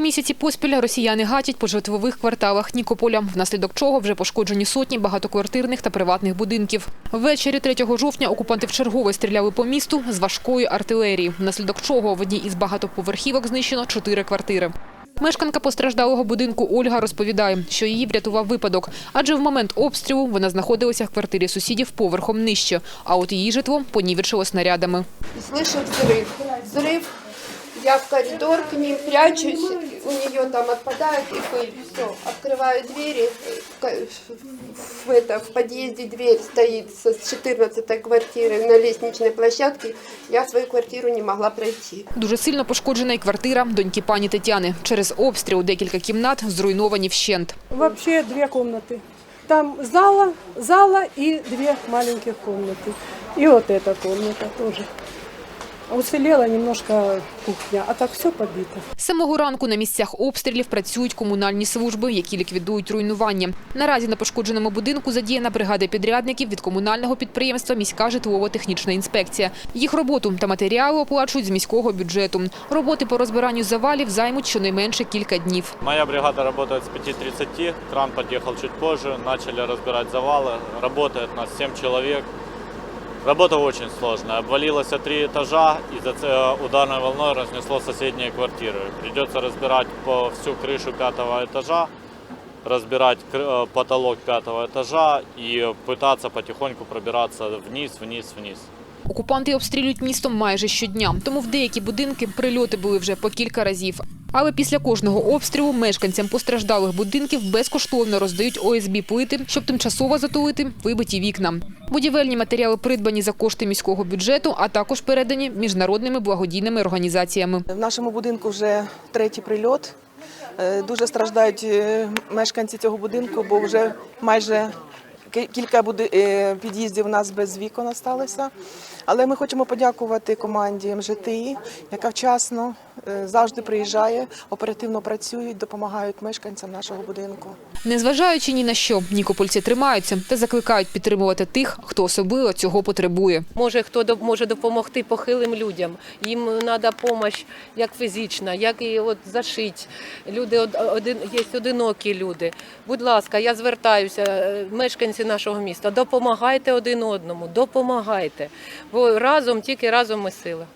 місяці поспіль росіяни гатять по житлових кварталах Нікополя, внаслідок чого вже пошкоджені сотні багатоквартирних та приватних будинків. Ввечері 3 жовтня окупанти вчергове стріляли по місту з важкої артилерії, внаслідок чого в одній із багатоповерхівок знищено чотири квартири. Мешканка постраждалого будинку Ольга розповідає, що її врятував випадок, адже в момент обстрілу вона знаходилася в квартирі сусідів поверхом нижче, а от її житло понівечило снарядами. И слышу взрыв. Взрыв. Я в коридор к ним прячусь, у нее там отпадает и пыль. Все, открываю двери. В, ко- в это, в подъезде дверь стоит со- с 14 квартиры на лестничной площадке. Я свою квартиру не могла пройти. Дуже сильно пошкоджена й квартира доньки пані Тетяни. Через обстріл декілька кімнат зруйновані вщент. Вообще две комнаты. Там зала, зала и две маленьких комнаты. И вот эта комната тоже. Уцелела немножко кухня, а так все побито. З самого ранку на місцях обстрілів працюють комунальні служби, які ліквідують руйнування. Наразі на пошкодженому будинку задіяна бригада підрядників від комунального підприємства «Міська житлово-технічна інспекція». Їх роботу та матеріали оплачують з міського бюджету. Роботи по розбиранню завалів займуть щонайменше кілька днів. Моя бригада работает с 5.30, кран подъехал чуть позже, начали разбирать завалы. Работает нас 7 человек. Работа очень сложная. Обвалилось три этажа и за це- ударной волной разнесло соседние квартиры. Придется разбирать по всю крышу пятого этажа, разбирать кр- э, потолок пятого этажа и пытаться потихоньку пробираться вниз, вниз, вниз. Окупанти обстрілюють містом майже щодня, тому в деякі будинки прильоти були вже по кілька разів. Але після кожного обстрілу мешканцям постраждалих будинків безкоштовно роздають ОСБ плити, щоб тимчасово затулити вибиті вікна. Будівельні матеріали придбані за кошти міського бюджету, а також передані міжнародними благодійними організаціями. В нашому будинку вже третій прильот. Е, Дуже страждають е, мешканці цього будинку, бо вже майже кілька е, під'їздів у нас без вікон залишилося. Але ми хочемо подякувати команді МЖТІ, яка вчасно завжди приїжджає, оперативно працюють, допомагають мешканцям нашого будинку. Незважаючи ні на що, нікопольці тримаються та закликають підтримувати тих, хто особливо цього потребує. Може, хто може допомогти похилим людям. Їм треба допомога як фізична, як і от зашить. Люди од- один є одинокі люди. Будь ласка, я звертаюся, е, мешканці нашого міста, допомагайте один одному, допомагайте. Бо разом, тільки разом ми сила.